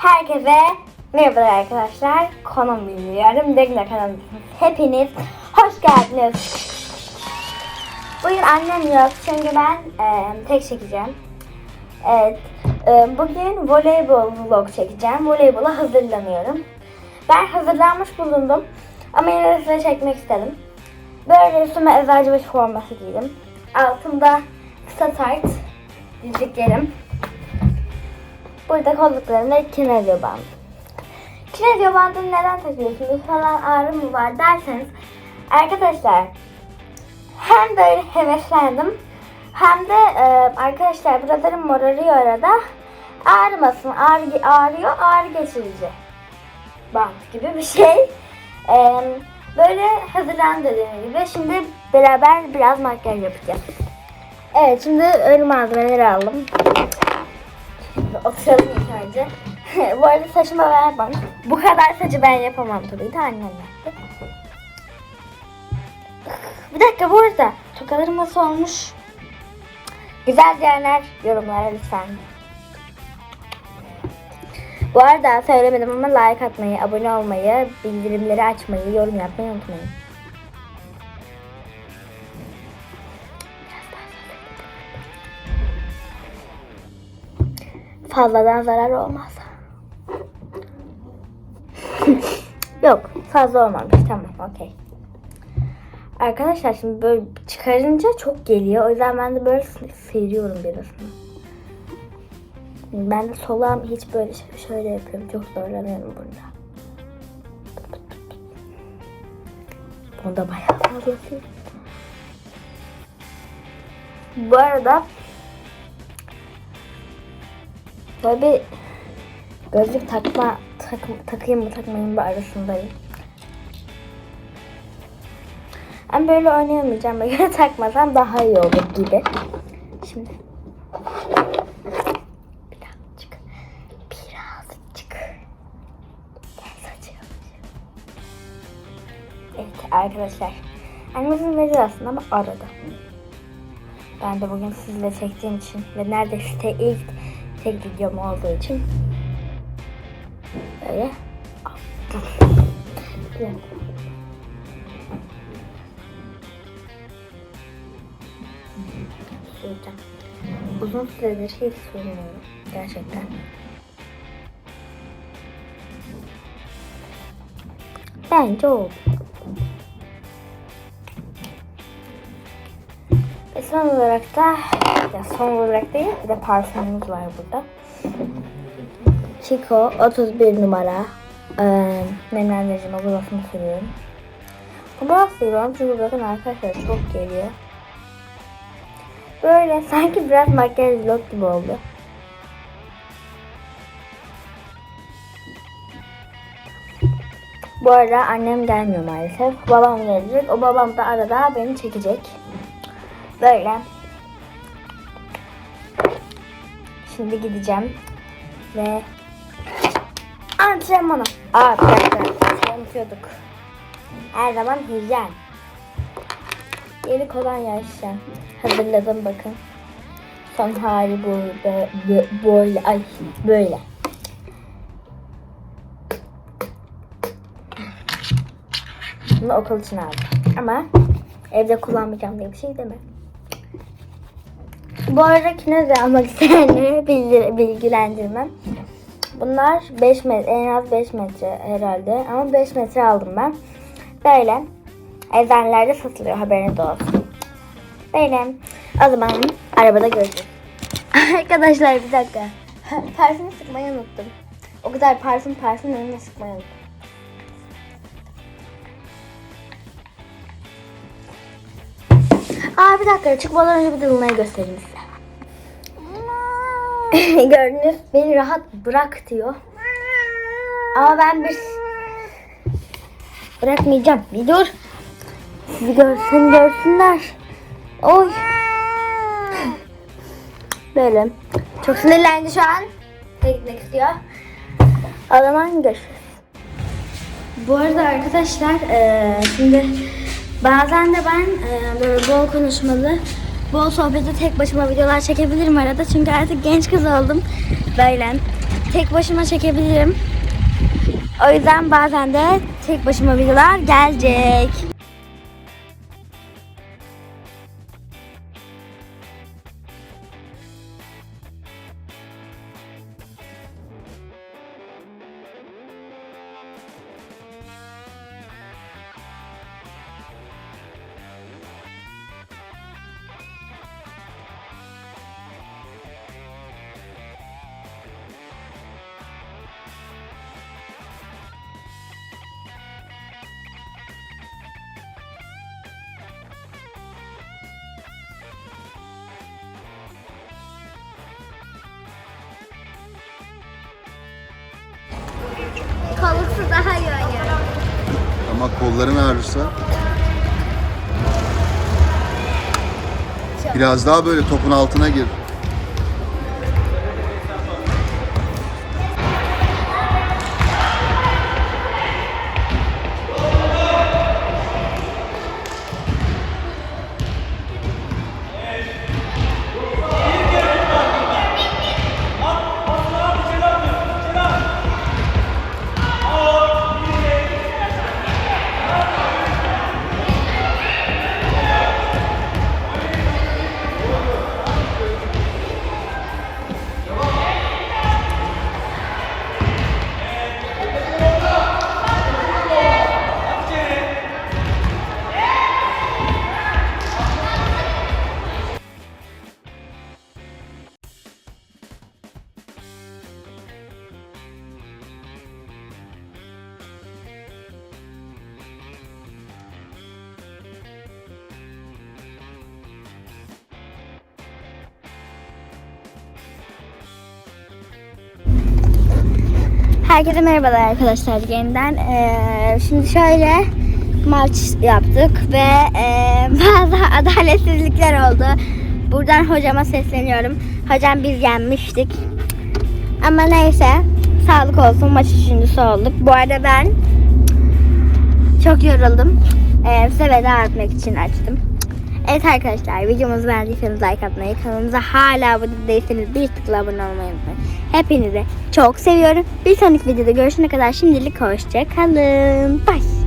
Herkese merhaba arkadaşlar. Konum bilgilerim. Degla kanalındasınız. Hepiniz hoş geldiniz. Bugün annem yok çünkü ben e, tek çekeceğim. Evet. e, bugün voleybol vlog çekeceğim. Voleybola hazırlanıyorum. Ben hazırlanmış bulundum. Ama yine de size çekmek istedim. Böyle üstüme eczacıbaşı forması giydim. Altımda kısa tayt dizliklerim. Burada kolluklarımda kinezyo bandı. Kinezyo bandını neden takıyorsunuz falan ağrı mı var derseniz arkadaşlar hem böyle heveslendim hem de e, arkadaşlar buralarım morarıyor arada ağrımasın ağrı, ağrıyor ağrı geçirici bant gibi bir şey. E, böyle hazırlandı dediğim gibi şimdi beraber biraz makyaj yapacağız. Evet şimdi ön malzemeleri aldım. Oturalım ilk önce. Bu arada saçımı ben yapmam. Bu kadar saçı ben yapamam tabii de annem yaptı. Bir dakika bu arada tokalarım nasıl olmuş? Güzel diyenler yorumlara lütfen. Bu arada söylemedim ama like atmayı, abone olmayı, bildirimleri açmayı, yorum yapmayı unutmayın. Fazladan zarar olmaz. Yok fazla olmamış tamam okey. Arkadaşlar şimdi böyle çıkarınca çok geliyor. O yüzden ben de böyle sıyırıyorum birazını. Ben de solağım hiç böyle ş- şöyle yapıyorum. Çok zorlanıyorum burada. Bunda bayağı fazla. Bu arada böyle bir gözlük takma tak, takayım mı takmayayım mı arasındayım. Ben böyle oynayamayacağım. Böyle takmasam daha iyi olur gibi. Şimdi birazcık birazcık. Evet arkadaşlar. Annemizin veriyor aslında ama arada. Ben de bugün sizle çektiğim için ve neredeyse ilk tek videom olduğu için böyle dakika. süreceğim. Uzun süredir hiç sürmüyorum. Gerçekten. Bence oldu. Son olarak da ya son olarak değil bir de parfümümüz var burada. Chico 31 numara ee, nemlendiricime gloss'unu sürüyorum. Gloss sürüyorum çünkü bakın arkadaşlar çok geliyor. Böyle sanki biraz makyaj vlog gibi oldu. Bu arada annem gelmiyor maalesef. Babam gelecek. O babam da arada beni çekecek. Böyle. Şimdi gideceğim. Ve antrenmana. Aa bir dakika. Şey unutuyorduk. Her zaman hijyen. Yeni kolonya işte. Hazırladım bakın. Son hali bu bö- bö- böyle ay böyle. Bunu okul için aldım. Ama evde kullanmayacağım diye bir şey deme. Bu arada kinezi almak isteyenleri bilgi- bilgilendirmem. Bunlar 5 metre, en az 5 metre herhalde. Ama 5 metre aldım ben. Böyle eczanelerde satılıyor haberiniz olsun. Böyle. O zaman arabada görüşürüz. Arkadaşlar bir dakika. Parfümü sıkmayı unuttum. O kadar parfüm parfüm önüne sıkmayı unuttum. Aa bir dakika çıkmadan önce bir de Luna'yı göstereyim size. Gördünüz beni rahat bırak diyor. Ama ben bir bırakmayacağım. Bir dur. Sizi görsün görsünler. Oy. Böyle. Çok sinirlendi şu an. Gitmek istiyor. O zaman. Bu arada arkadaşlar eee, şimdi bazen de ben eee, böyle bol konuşmalı, bol sohbeti tek başıma videolar çekebilirim arada. Çünkü artık genç kız oldum. Böyle tek başıma çekebilirim. O yüzden bazen de tek başıma videolar gelecek. Kolusu daha iyi oynuyorum. Ama kolların ağrırsa biraz daha böyle topun altına gir. Herkese merhabalar arkadaşlar yeniden. Ee, şimdi şöyle maç yaptık ve e, bazı adaletsizlikler oldu. Buradan hocama sesleniyorum. Hocam biz yenmiştik. Ama neyse sağlık olsun maç üçüncüsü olduk. Bu arada ben çok yoruldum. Ee, size veda etmek için açtım. Evet arkadaşlar videomuzu beğendiyseniz like atmayı, kanalımıza hala abone değilseniz bir tıkla abone olmayı unutmayın. Hepinizi çok seviyorum. Bir sonraki videoda görüşene kadar şimdilik hoşça kalın. Bye.